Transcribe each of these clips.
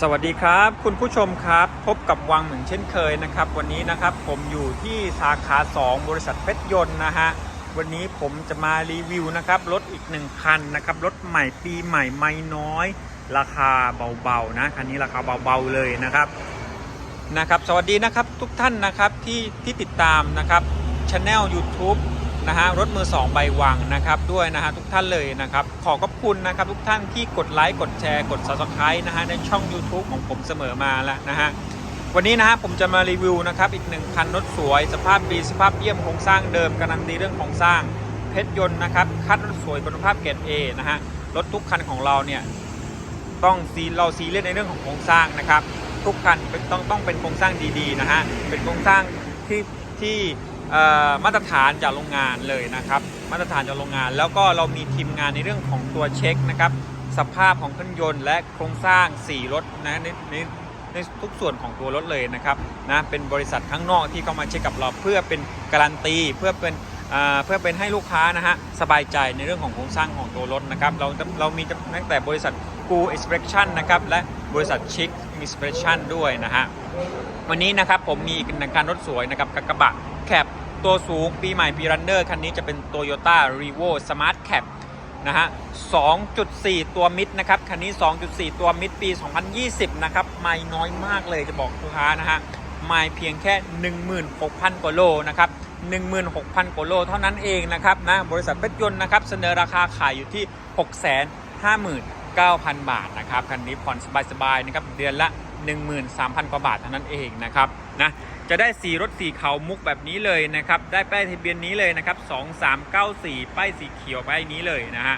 สวัสดีครับ คุณผู้ชมครับ พบกับวังเหมือนเช่นเคยนะครับ วันนี้นะครับผมอยู่ที่สาขา 2 บริษัทเพชรยนต์นะฮะวันนี้ผมจะมารีวิวนะครับรถอีกหนึ่งคันนะครับรถใหม่ปีใหม่ไม่น้อย ราคาเบาๆนะคันนี้ราคาเบาๆเลยนะครับนะครับ สวัสดีนะครับทุกท่านนะครับที่ที่ติดตามนะครับช anel YouTube นะฮะรถมือ 2 ใบวังนะครับด้วยนะฮะทุกท่านเลยนะครับขอขอบคุณนะครับทุกท่านที่กดไลค์กดแชร์กด Subscribe นะฮะในช่อง YouTube ของผมเสมอมาแล้วนะฮะวันนี้นะฮะผมจะมารีวิวนะครับอีกหนึ่งคันรถสวย สภาพดีสภาพเยี่ยมโครงสร้างเดิมการันตีเรื่องของสร้างเพชรยนต์นะครับคัดรถสวยคุณภาพเกรด A นะฮะรถทุกคันของเราเนี่ยต้องซีเราซีเรียสในเรื่องของโครงสร้างนะครับ ทุกคันต้องต้องเป็นโครงสร้างดีๆนะฮะเป็นโครงสร้างที่ที่ มาตรฐานจากโรงงานเลยนะครับ มาตรฐานจากโรงงาน แล้วก็เรามีทีมงานในเรื่องของตัวเช็คนะครับสภาพของเครื่องยนต์และโครงสร้าง4รถนะในในในทุกส่วนของตัวรถเลยนะครับนะเป็นบริษัทข้างนอกที่เข้ามาเช็คกับเราเพื่อเป็นการันตีเพื่อเป็นเพื่อเป็นให้ลูกค้านะฮะสบายใจในเรื่องของโครงสร้างของตัวรถนะครับเราเรามีตั้งแต่บริษัทกู Expression นะครับและบริษัทชิค Expression ด้วยนะฮะวันนี้นะครับผมมีกหนึ่งคันรถสวยนะครับกับกระบะแคป ตัวสูงปีใหม่ปีรันเนอร์คันนี้จะเป็น Toyota r e v o Smart Cap นะฮะ 2.4 ตัวมิดนะครับ คันนี้ 2.4 ตัวมิดปี 2020 นะครับ ไม่น้อยมากเลยจะบอกลูกค้านะฮะ ไม่เพียงแค่ 16,000 กว่าโลนะครับ 16,000 กว่าโลเท่านั้นเองนะครับนะ บริษัทเพชรยนต์นะครับ เสนอราคาขายอยู่ที่ 659,000 บาทนะครับ คันนี้ผ่อนสบายๆนะครับ เดือนละ 13,000 กว่าบาทเท่านั้นเองนะครับนะ จะได้สีรถสีขาวมุกแบบนี้เลยนะครับ ได้ป้ายทะเบียนนี้เลยนะครับ 2394 ป้ายสีเขียวป้ายนี้เลยนะฮะ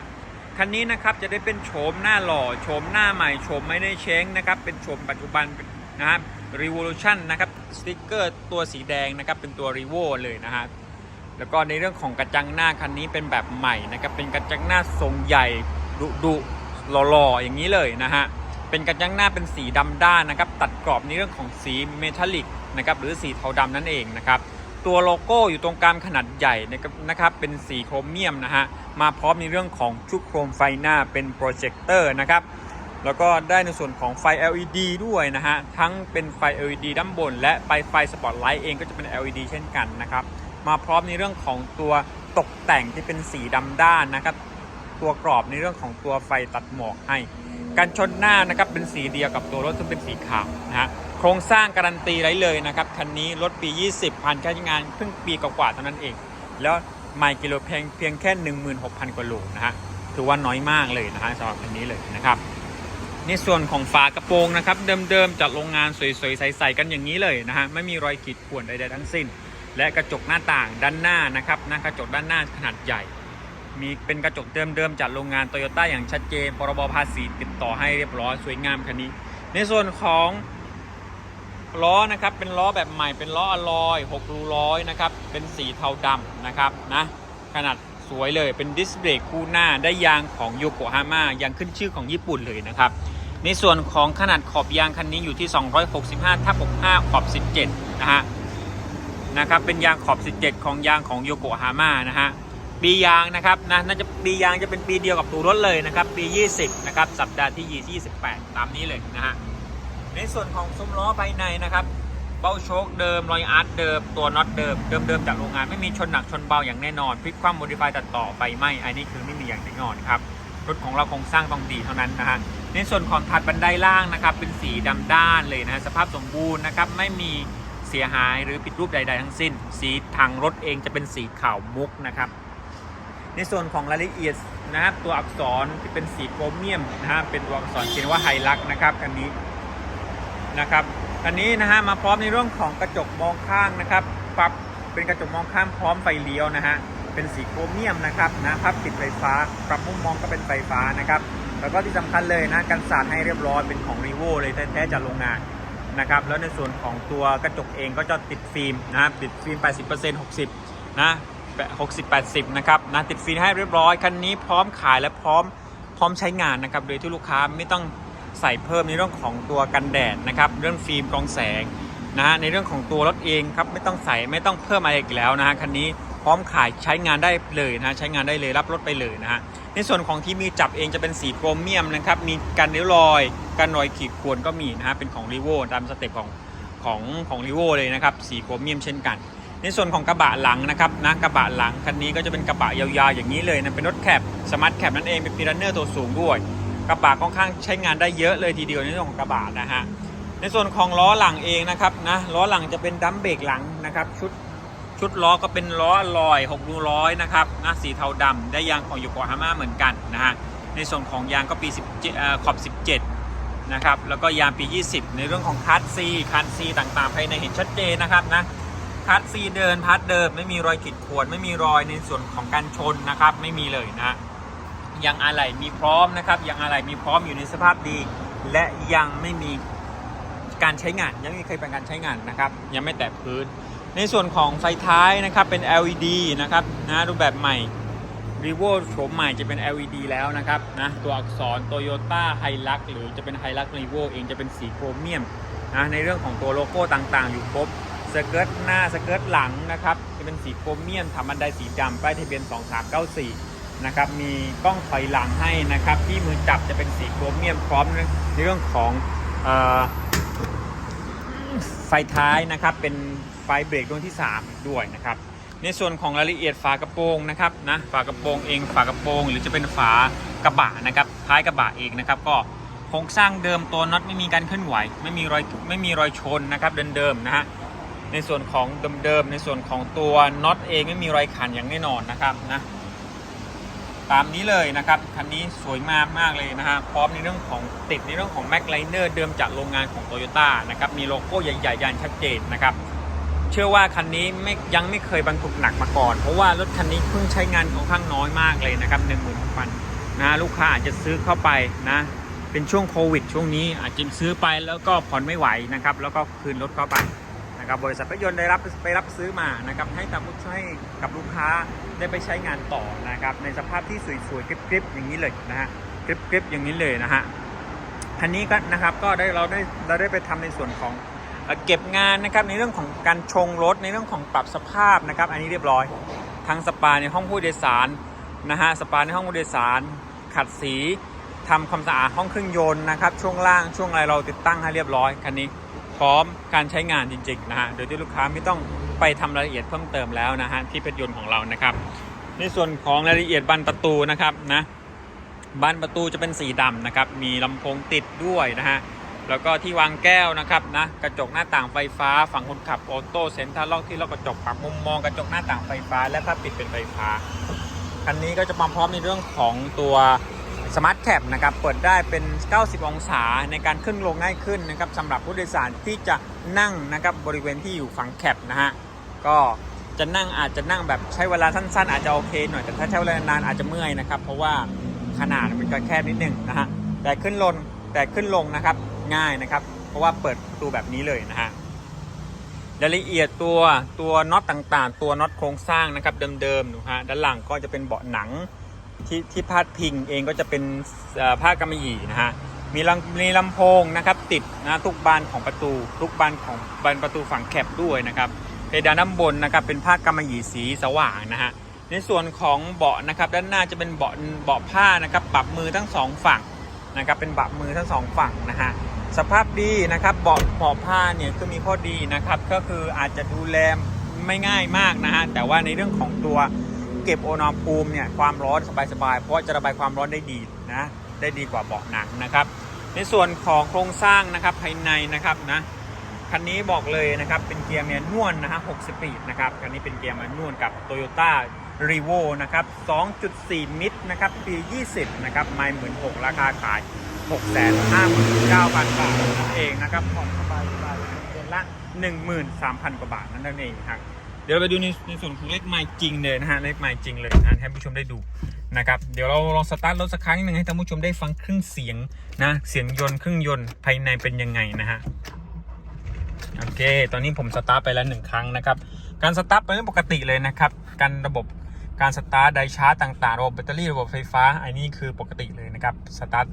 คันนี้นะครับจะได้เป็นโฉมหน้าหล่อ โฉมหน้าใหม่ โฉมไม่ได้เช้งนะครับ เป็นโฉมปัจจุบันนะครับ Revolution นะครับ สติกเกอร์ตัวสีแดงนะครับ เป็นตัว r e v o เลยนะฮะ แล้วก็ในเรื่องของกระจังหน้าคันนี้เป็นแบบใหม่นะครับ เป็นกระจังหน้าทรงใหญ่ดุดุหล่อๆอย่างนี้เลยนะฮะ เป็นกระจังหน้าเป็นสีดำด้านนะครับ ตัดกรอบในเรื่องของสีเมทัลลิก นะครับหรือสีเทาดำนั่นเองนะครับตัวโลโก้อยู่ตรงกลางขนาดใหญ่นะครับเป็นสีโครเมียมนะฮะมาพร้อมในเรื่องของชุดโครมไฟหน้าเป็นโปรเจคเตอร์นะครับแล้วก็ได้ในส่วนของไฟ LED ด้วยนะฮะทั้งเป็นไฟ LED ด้านบน และไฟไฟสปอตไลท์เองก็จะเป็น LED เช่นกันนะครับมาพร้อมในเรื่องของตัวตกแต่งที่เป็นสีดำด้านนะครับตัวกรอบในเรื่องของตัวไฟตัดหมอกให้ การชนหน้านะครับเป็นสีเดียวกับตัวรถซึ่งเป็นสีขาวนะฮะ ครงสร้างการันตีไว้เลยนะครับ คันนี้รถปี 20ผ่านการใช้งานเพิ่งปีกว่าๆเท่านั้นเอง แล้วไมล์กิโลเพียงเพียงแค่ 16,000 กว่าโลนะฮะถือว่าน้อยมากเลยนะฮะสำหรับคันนี้เลยนะครับในส่วนของฝากระโปรงนะครับ เดิมๆจากโรงงานสวยๆ ใสๆกันอย่างนี้เลยนะฮะไม่มีรอยขีดข่วนใดๆทั้งสิ้น และกระจกหน้าต่างด้านหน้านะครับนะกระจกด้านหน้าขนาดใหญ่ มีเป็นกระจกเดิมๆจากโรงงานโตโยต้าอย่างชัดเจนพรบภาษีติดต่อให้เรียบร้อยสวยงามคันนี้ ในส่วนของ ล้อนะครับเป็นล้อแบบใหม่เป็นล้ออลลอย6รูร้อยนะครับเป็นสีเทาดำนะครับนะขนาดสวยเลยเป็นดิสเบรกคู่หน้าได้ยางของโยโกฮาม่ายางขึ้นชื่อของญี่ปุ่นเลยนะครับในส่วนของขนาดขอบยางคันนี้อยู่ที่ 265ทับ65 ขอบ 17 นะฮะนะครับเป็นยางขอบ 17 ของยางของโยโกฮาม่านะฮะปียางนะครับนะน่าจะปียางจะเป็นปีเดียวกับตัวรถเลยนะครับปี 20 นะครับสัปดาห์ที่ 28 ตามนี้เลยนะฮะ ในส่วนของซุ้มล้อภายในนะครับเบ้าโชคเดิมรอยอาร์ตเดิมตัวน็อตเดิมเดิมๆจากโรงงานไม่มีชนหนักชนเบาอย่างแน่นอนพลิกคว่ำโมดิฟายตัดต่อไฟไหม้อันนี้คือไม่มีอย่างแน่นอนครับรถของเราคงสร้างต้องดีเท่านั้นนะฮะในส่วนของถัดบันไดล่างนะครับ เป็นสีดำด้านเลยนะสภาพสมบูรณ์นะครับไม่มีเสียหายหรือผิดรูปใด ๆ ทั้งสิ้น สีถังรถเองจะเป็นสีขาวมุกนะครับ ในส่วนของรายละเอียดนะครับตัวอักษรที่เป็นสีโครเมียมนะฮะเป็นตัวอักษรเขียนว่าไฮลักนะครับคันนี้ นะครับคันนี้นะฮะมาพร้อมในเรื่องของกระจกมองข้างนะครับปรับเป็นกระจกมองข้างพร้อมไฟเลี้ยวนะฮะเป็นสีโครเมียมนะครับนะพับติดไฟฟ้า ปรับมุมมองก็เป็นไฟฟ้านะครับแล้วก็ที่สำคัญเลยนะกันสาดให้เรียบร้อยเป็นของรีโวเลยแท้ๆจากโรงงานนะครับแล้วในส่วนของตัวกระจกเองก็จะติดฟิล์มนะติดฟิล์ม 80% 60นะ60 80นะครับนะติดฟิล์มให้เรียบร้อยคันนี้พร้อมขายและพร้อมพร้อมใช้งานนะครับโดยที่ลูกค้าไม่ต้อง ใส่เพิ่มในเรื่องของตัวกันแดดนะครับ เรื่องฟิล์มกรองแสงนะฮะในเรื่องของตัวรถเองครับไม่ต้องใส่ไม่ต้องเพิ่มอะไรอีกแล้วนะฮะคันนี้พร้อมขายใช้งานได้เลยนะ ใช้งานได้เลยรับรถไปเลยนะฮะในส่วนของที่มีจับเองจะเป็นสีโครเมียมนะครับ มีกันริ้วรอยกันรอยขีดข่วนก็มีนะฮะเป็นของรีโวตามสเต็ปของของของรีโวเลยนะครับสีโครเมียมเช่นกัน ในส่วนของกระบะหลังนะครับนะกระบะหลังคันนี้ก็จะเป็นกระบะยาวๆอย่างนี้เลยนะเป็นรถแคปสมาร์ทแคปนั่นเองเป็นพีรันเนอร์ตัวสูงด้วย กระบะค่อนข้างใช้งานได้เยอะเลยทีเดียวในเรื่องของกระบะนะฮะในส่วนของล้อหลังเองนะครับนะล้อหลังจะเป็นดัมเบรกหลังนะครับชุดชุดล้อก็เป็นล้อลอย6รูร้อยนะครับนะสีเทาดำได้ยางของโยโกฮาม่าเหมือนกันนะฮะในส่วนของยางก็ปี17เอ่อขอบ 17นะครับแล้วก็ยางปี 20 ในเรื่องของคัสซีคันซีต่างๆภายในเห็นชัดเจนนะครับนะคัดซีเดินพัดเดิมไม่มีรอยขีดข่วนไม่มีรอยในส่วนของการชนนะครับไม่มีเลยนะ ยังอะไหล่มีพร้อมนะครับยังอะไหล่มีพร้อมอยู่ในสภาพดี และยังไม่มีการใช้งาน ยังไม่เคยเป็นการใช้งานนะครับ ยังไม่แตะพื้น ในส่วนของไฟท้ายนะครับเป็น LED นะครับนะรูปแบบใหม่ r e v o โฉมใหม่จะเป็น LED แล้วนะครับนะตัวอักษร Toyota Hilux หรือจะเป็น Hilux r e v o เองจะเป็นสีโครเมียมนะในเรื่องของตัวโลโก้ต่างๆ อยู่ครบสเกิร์ตหน้าสเกิร์ตหลังนะครับจะเป็นสีโครเมียมทำบันไดสีดำป้ายทะเบียน 2394 นะครับมีกล้องถอยหลังให้นะครับ ที่มือจับจะเป็นสีโครเมียมพร้อมในเรื่องของอไฟท้ายนะครับเป็นไฟเบรกดวงที่ 3 ด้วยนะครับในส่วนของรายละเอียดฝากระโปรงนะครับนะฝากระโปรงเองฝากระโปรง หรือจะเป็นฝากระบะนะครับท้ายกระบะเองนะครับก็โครงสร้างเดิมตัวน็อตไม่มีการเคลื่อนไหว ไม่มีรอยไม่มีรอยชนนะครับเดิมๆนะฮะในส่วนของเดิมๆในส่วนของตัวน็อตเองไม่มีรอยขันอย่างแน่นอนนะครับนะ ตามนี้เลยนะครับ คันนี้สวยมากมากเลยนะฮะ พร้อมในเรื่องของติดในเรื่องของแม็กไลเนอร์เดิมจากโรงงานของ Toyota นะครับ มีโลโก้ใหญ่ๆยันชัดเจนนะครับ เชื่อว่าคันนี้ไม่ยังไม่เคยบรรทุกหนักมาก่อน เพราะว่ารถคันนี้เพิ่งใช้งานค่อนข้างน้อยมากเลยนะครับหนึ่งหมื่นพันนะลูกค้าอาจจะซื้อเข้าไปนะ เป็นช่วงโควิด ช่วงนี้อาจจะซื้อไปแล้วก็ผ่อนไม่ไหวนะครับ แล้วก็คืนรถเข้าไปนะครับ บริษัทรถยนต์ได้รับไปรับซื้อมานะครับ ให้ตามผู้ให้กับลูกค้า ได้ไปใช้งานต่อนะครับ ในสภาพที่สวยๆกริบๆอย่างนี้เลยนะฮะกริบๆอย่างนี้เลยนะฮะคันนี้ก็นะครับก็ได้เราได้เราได้ไปทำในส่วนของเอเก็บงานนะครับในเรื่องของการชงรถในเรื่องของปรับสภาพนะครับ อันนี้เรียบร้อยทั้งสปาในห้องผู้โดยสารนะฮะสปาในห้องผู้โดยสาร ขัดสีทำความสะอาดห้องเครื่องยนต์นะครับ ช่วงล่างช่วงอะไรเราติดตั้งให้เรียบร้อยคันนี้พร้อมการใช้งานจริงๆนะฮะโดยที่ลูกค้าไม่ต้อง ไปทำรายละเอียดเพิ่มเติมแล้วนะฮะที่เพชรยนต์ของเรานะครับ ในส่วนของรายละเอียดบานประตูนะครับนะบานประตูจะเป็นสีดำนะครับ มีลำโพงติดด้วยนะฮะแล้วก็ที่วางแก้วนะครับนะกระจกหน้าต่างไฟฟ้า ฝั่งคนขับออโต้เซ็นทรัลล็อกที่ล็อกกระจกปรับมุมมองกระจกหน้าต่างไฟฟ้า และผ้าปิดเป็นไฟฟ้าคันนี้ก็จะมาพร้อมในเรื่องของตัว สมาร์ทแคปนะครับเปิดได้เป็น 90 องศาในการขึ้นลงง่ายขึ้นนะครับสำหรับผู้โดยสารที่จะนั่งนะครับบริเวณที่อยู่ฝั่งแคปนะฮะก็จะนั่งอาจจะนั่งแบบใช้เวลาสั้นๆ อาจจะโอเคหน่อยแต่ถ้าใช้เวลานานอาจจะเมื่อยนะครับ เพราะว่าขนาดมันก็แคบนิดนึงนะฮะแต่ขึ้นลงแต่ขึ้นลงนะครับง่ายนะครับ เพราะว่าเปิดประตูแบบนี้เลยนะฮะรายละเอียดตัวตัวน็อตต่างๆ ตัวน็อตโครงสร้างนะครับเดิมๆนะฮะด้านหลังก็จะเป็นเบาะหนัง ที่ที่พาดพิงเองก็จะเป็นผ้ากำมะหยี่นะฮะมีลำมีลำโพงนะครับติดนะทุกบานของประตู ทุกบานของบานประตูฝั่งแคบด้วยนะครับเพดานด้านบนนะครับเป็นผ้ากำมะหยี่สีสว่างนะฮะในส่วนของเบาะนะครับด้านหน้าจะเป็นเบาะเบาะผ้านะครับปรับมือทั้งสองฝั่งนะครับเป็นปรับมือทั้งสองฝั่งนะฮะสภาพดีนะครับเบาะเบาะผ้าเนี่ยก็มีข้อดีนะครับก็คืออาจจะดูแลไม่ง่ายมากนะฮะแต่ว่าในเรื่องของตัว เก็บโอุณหภูมิเนี่ยความร้อนสบายๆ เพราะจะระบายความร้อนได้ดีนะ ได้ดีกว่าเบาะหนังนะครับ ในส่วนของโครงสร้างนะครับภายในนะครับนะ คันนี้บอกเลยนะครับเป็นเกียร์แมนนวลนะฮะ6สปีดนะครับ คันนี้เป็นเกียร์แมนนวลกับ Toyota r e v o นะครับ 2.4 มิตรนะครับ ปี 20 นะครับ ไม่หมื่นหกราคาขาย 659,000 บาทนั่นเองนะครับผ่อนสบายสบายๆเดือนละ 13,000 กว่าบาทนั่นเองครับ เดี๋ยวเราไปดูในในส่วนของเลขไมล์จริงเลยนะฮะเลขไมล์จริงเลยนะให้ผู้ชมได้ดูนะครับเดี๋ยวเราลองสตาร์ทรถสักครั้งหนึ่งให้ท่านผู้ชมได้ฟังเครื่องเสียงนะเสียงยนต์เครื่องยนต์ภายในเป็นยังไงนะฮะโอเค ตอนนี้ผมสตาร์ทไปแล้วหนึ่งครั้งนะครับการสตาร์ทเป็นเรื่องปกติเลยนะครับการระบบการสตาร์ทไดชาร์จต่างๆระบบแบตเตอรี่ระบบไฟฟ้าอันนี้คือปกติเลยนะครับสตาร์ท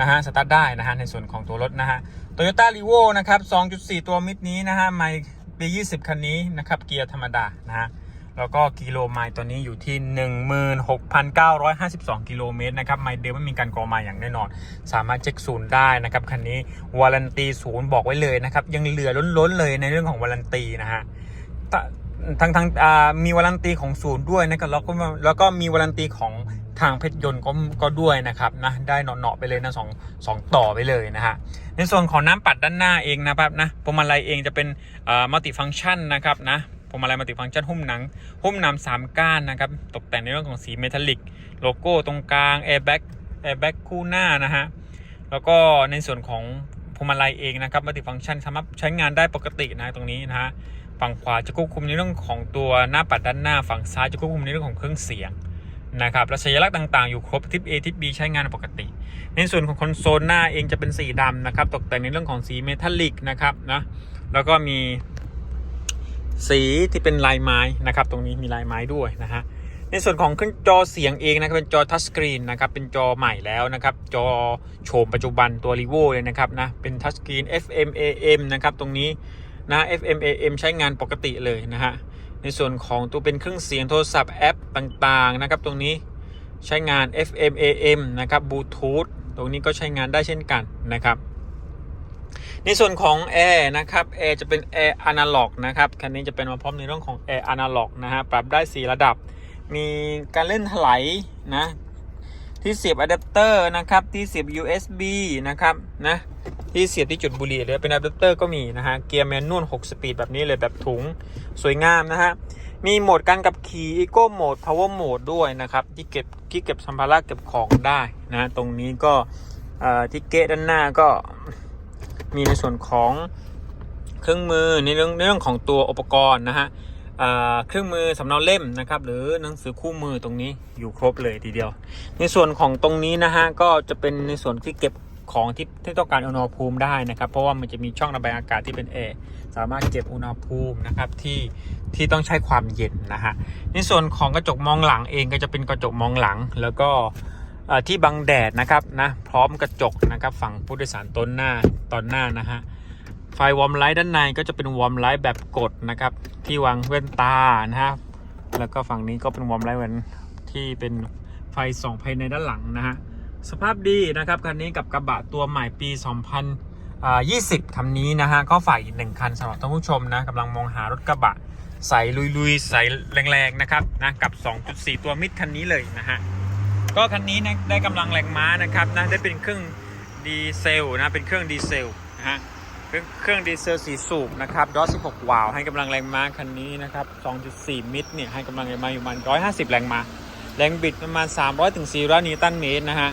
นะฮะสตาร์ทได้นะฮะในส่วนของตัวรถนะฮะ Toyota r e v o นะครับ 2.4 ตัวมิดนี้นะฮะไมล์ ปี 20 คันนี้นะครับ เกียร์ธรรมดานะฮะแล้วก็กิโลไมล์ตัวนี้อยู่ที่ 16,952 กิโลเมตรนะครับไมล์เดิมไม่มีการกรอไมล์อย่างแน่นอน สามารถเช็คศูนย์ได้นะครับคันนี้วารันตีศูนย์บอกไว้เลยนะครับ ยังเหลือล้นๆเลยในเรื่องของวารันตีนะฮะทั้งทั้งอ่ามีวารันตีของศูนย์ด้วยนะครับแล้วก็แล้วก็มีวารันตีของ ทางเพชรยนต์ก็ก็ด้วยนะครับนะได้เหนาะๆไปเลยนะสองสองต่อไปเลยนะฮะในส่วนของน้ำปัดด้านหน้าเองนะครับนะพวงมาลัยเองจะเป็นมัลติฟังชันนะครับนะพวงมาลัยมัลติฟังชันหุ้มหนัง หุ้มนำสามก้านนะครับตกแต่งในเรื่องของสีเมทัลลิกโลโก้ตรงกลางแอร์แบ็กแอร์แบ็กคู่หน้านะฮะแล้วก็ในส่วนของพวงมาลัยเองนะครับมัลติฟังชันสามารถใช้งานได้ปกตินะตรงนี้นะฮะฝั่งขวาจะควบคุมในเรื่องของตัวหน้าปัดด้านหน้า ฝั่งซ้ายจะควบคุมในเรื่องของเครื่องเสียง นะครับและสัญลักษณ์ต่างๆ อยู่ครบทิป A ทิป B ใช้งานปกติ ในส่วนของคอนโซลหน้าเองจะเป็นสีดำนะครับ ตกแต่งในเรื่องของสีเมทัลลิกนะครับนะแล้วก็มีสีที่เป็นลายไม้นะครับ ตรงนี้มีลายไม้ด้วยนะฮะในส่วนของเครื่องจอเสียงเองนะครับเป็นจอทัชสกรีนนะครับเป็นจอใหม่แล้วนะครับ จอโฉมปัจจุบันตัว r ีโวเลยนะครับนะเป็นทัชสกรีน FM AM นะครับตรงนี้นะ FM AM ใช้งานปกติเลยนะฮะ ในส่วนของตัวเป็นเครื่องเสียงโทรศัพท์แอปต่างๆนะครับ ตรงนี้ใช้งาน FM AM นะครับบลูทูธตรงนี้ก็ใช้งานได้เช่นกันนะครับ ในส่วนของแอร์นะครับแอร์จะเป็นแอร์อนาล็อกนะครับคันนี้จะเป็นมาพร้อมในเรื่องของแอร์อนาล็อกนะฮะปรับได้ 4 ระดับ มีการเล่นถลายนะที่เสียบอะแดปเตอร์นะครับที่เสียบ USB นะครับนะ ที่เสียบที่จุดบุหรี่เลยเป็นอะแดปเตอร์ก็มีนะฮะ เกียร์แมนนวล 6 สปีดแบบนี้เลยแบบถุงสวยงามนะฮะ มีโหมดการกับขี่ Eco Mode Power Mode ด้วยนะครับ ที่เก็บที่เก็บสัมภาระเก็บของได้นะ ตรงนี้ก็ที่เกะด้านหน้าก็มีในส่วนของเครื่องมือในเรื่องเรื่องของตัวอุปกรณ์นะฮะเครื่องมือสำเนาเล่มนะครับ หรือหนังสือคู่มือตรงนี้อยู่ครบเลยทีเดียว ในส่วนของตรงนี้นะฮะก็จะเป็นในส่วนที่เก็บ ของที่ที่ต้องการอุณหภูมิได้นะครับ เพราะว่ามันจะมีช่องระบายอากาศที่เป็นแอร์สามารถเก็บอุณหภูมินะครับที่ที่ต้องใช้ความเย็นนะฮะในส่วนของกระจกมองหลังเองก็จะเป็นกระจกมองหลังแล้วก็ที่บังแดดนะครับนะพร้อมกระจกนะครับฝั่งผู้โดยสารต้นหน้าตอนหน้านะฮะไฟวอร์มไลท์ด้านในก็จะเป็นวอร์มไลท์แบบกดนะครับที่วางแว่นตานะฮะแล้วก็ฝั่งนี้ก็เป็นวอร์มไลท์เหมือนที่เป็นไฟส่องภายในด้านหลังนะฮะ สภาพดีนะครับคันนี้กับกระบะตัวใหม่ปี 2020 คันนี้นะฮะก็ฝ่ายอีกหนึ่งคันสำหรับท่านผู้ชมนะกำลังมองหารถกระบะใสลุยๆใสแรงๆนะครับนะกับ 2.4 ตัวมิดคันนี้เลยนะฮะก็คันนี้นะได้กำลังแรงม้านะครับนะได้เป็นเครื่องดีเซลนะเป็นเครื่องดีเซลนะฮะเครื่องเครื่องดีเซลสีสูบนะครับดอส16 วาล์วให้กำลังแรงม้าคันนี้นะครับ 2.4 มิตรเนี่ยให้กำลังแรงม้าอยู่ประมาณ150 แรงม้าแรงบิดประมาณ 300ถึง400 นิวตันเมตรนะฮะ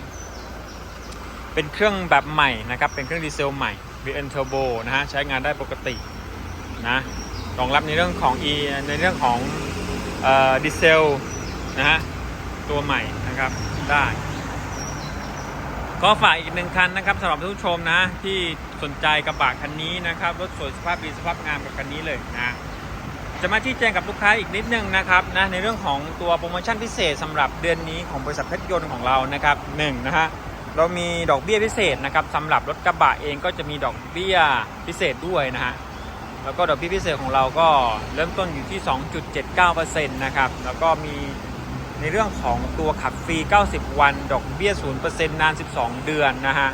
เป็นเครื่องแบบใหม่นะครับ เป็นเครื่องดีเซลใหม่ VN Turbo นะฮะ ใช้งานได้ปกตินะ รองรับในเรื่องของ E ในเรื่องของออดีเซลนะฮะ ตัวใหม่นะครับได้ก็ฝากอีกหนึ่งคันนะครับสำหรับท่านผู้ชมนะ ที่สนใจกระบะคันนี้นะครับรถสวยสภาพดีสภาพงามกับคันนี้เลยนะจะมาชี้แจงกับลูกค้าอีกนิดนึงนะครับนะในเรื่องของตัวโปรโมชั่นพิเศษสำหรับเดือนนี้ของบริษัทเพชรยนต์ของเรานะครับหนึ่งนะฮะ เรามีดอกเบี้ยพิเศษนะครับสำหรับรถกระบะเองก็จะมีดอกเบี้ยพิเศษด้วยนะฮะแล้วก็ดอกเบี้ยพิเศษของเราก็เริ่มต้นอยู่ที่ 2.79%นะครับแล้วก็มีในเรื่องของตัวขับฟรี 90 วัน ดอกเบี้ย 0%นาน 12 เดือนนะฮะ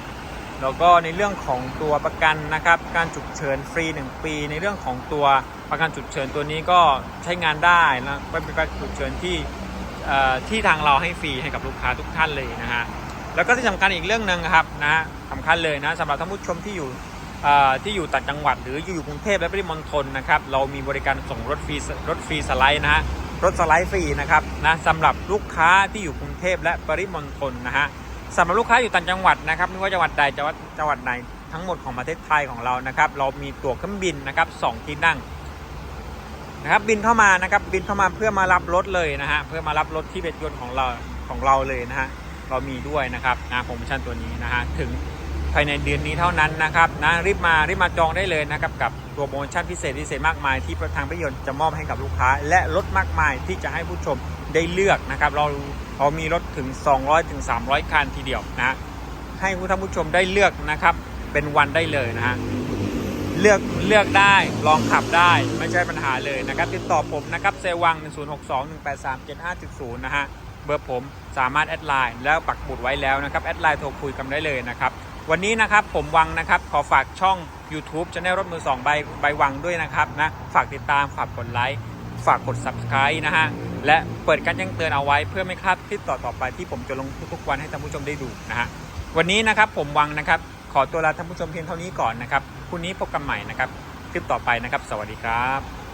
แล้วก็ในเรื่องของตัวประกันนะครับ การฉุกเฉินฟรี 1 ปี ในเรื่องของตัวประกันฉุกเฉินตัวนี้ก็ใช้งานได้นะเป็นประกันฉุกเฉินที่ที่ทางเราให้ฟรีให้กับลูกค้าทุกท่านเลยนะฮะ แล้วก็ที่สำคัญอีกเรื่องหนึ่งครับนะสำคัญเลยนะสำหรับท่านผู้ชมที่อยู่ที่อยู่ต่างจังหวัด หรืออยู่กรุงเทพและปริมณฑลนะครับเรามีบริการส่งรถฟรีรถฟรีสไลด์นะฮะรถสไลด์ฟรีนะครับนะสำหรับลูกค้าที่อยู่กรุงเทพและปริมณฑลนะฮะสำหรับลูกค้าอยู่ต่างจังหวัดนะครับไม่ว่าจังหวัดใดจังหวัดจังหวัดไหนทั้งหมดของประเทศไทยของเรานะครับเรามีตั๋วเครื่องบินนะครับสองที่นั่งนะครับบินเข้ามานะครับบินเข้ามาเพื่อมารับรถเลยนะฮะเพื่อมารับรถที่เป็นยนต์ของเราของเราเลยนะฮะ เรามีด้วยนะครับนะโปรโมชั่นตัวนี้นะฮะถึงภายในเดือนนี้เท่านั้นนะครับนะรีบมารีบมาจองได้เลยนะครับกับตัวโปรโมชั่นพิเศษพิเศษมากมายที่ทางประโยชน์จะมอบให้กับลูกค้า และรถมากมายที่จะให้ผู้ชมได้เลือกนะครับ เราเรามีรถถึง 200ถึง300 คันทีเดียวนะให้ผู้ท่านผู้ชมได้เลือกนะครับ เป็นวันได้เลยนะฮะเลือกเลือกได้ลองขับได้ไม่ใช่ปัญหาเลยนะครับ ติดต่อผมนะครับเซวัง1062183750 นะฮะ เบอร์ผมสามารถแอดไลน์แล้วปักหมุดไว้แล้วนะครับแอดไลน์โทรคุยกันได้เลยนะครับวันนี้นะครับผมวังนะครับขอฝากช่อง YouTube จะได้รถมือ2ใบใบวังด้วยนะครับนะฝากติดตามฝากกดไลค์ฝากกด Subscribe นะฮะและเปิดการแจ้งเตือนเอาไว้เพื่อไม่พลาดคลิปต่อๆไปที่ผมจะลงทุกๆวันให้ท่านผู้ชมได้ดูนะฮะวันนี้นะครับผมวังนะครับขอตัวลาท่านผู้ชมเพียงเท่านี้ก่อนนะครับพรุ่งนี้พบกันใหม่นะครับคลิปต่อไปนะครับ สวัสดีครับ